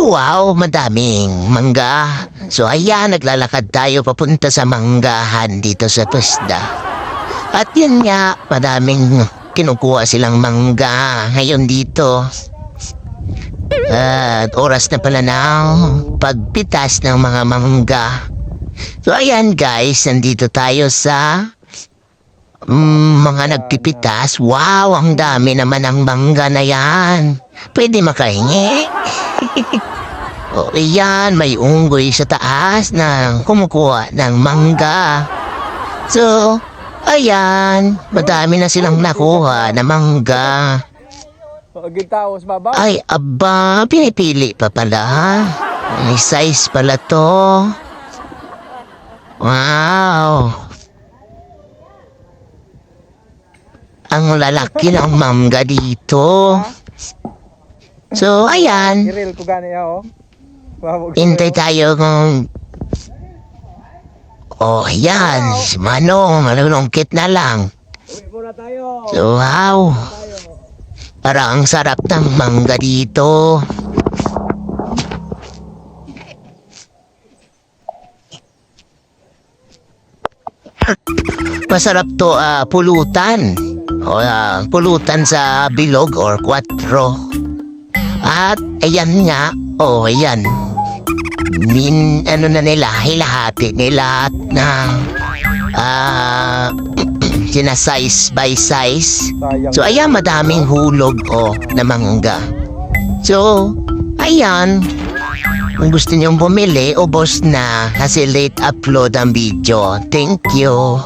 Wow, madaming mangga. So ayan, naglalakad tayo papunta sa manggahan dito sa Pusda. At yun nga, madaming kinukuha silang mangga ngayon dito. At oras na pala ng pagpitas ng mga mangga. So ayan guys, nandito tayo sa mm, mga nagpipitas. Wow, ang dami naman ng mangga na yan. Pwede makahingi. o iyan, may unggoy sa taas na kumukuha ng mangga. So, ayan, madami na silang nakuha na mangga. Ay, aba, pinipili pa pala. May size pala to. Wow. Ang lalaki ng mangga dito. So, ayan. Kiril ko gani oh. Wawag Hintay tayo kung... Oh, yan. Si Manong, malulungkit na lang. So, wow. Parang ang sarap ng mangga dito. Masarap to ah, pulutan. O ah, pulutan sa bilog or kwatro. At ayan nga, oh ayan. Min, ano na nila, hilahati nila at na ah sinasize by size. So ayan, madaming hulog o na mangga. So, ayan. Kung gusto niyong bumili, ubos na kasi late upload ang video. Thank you.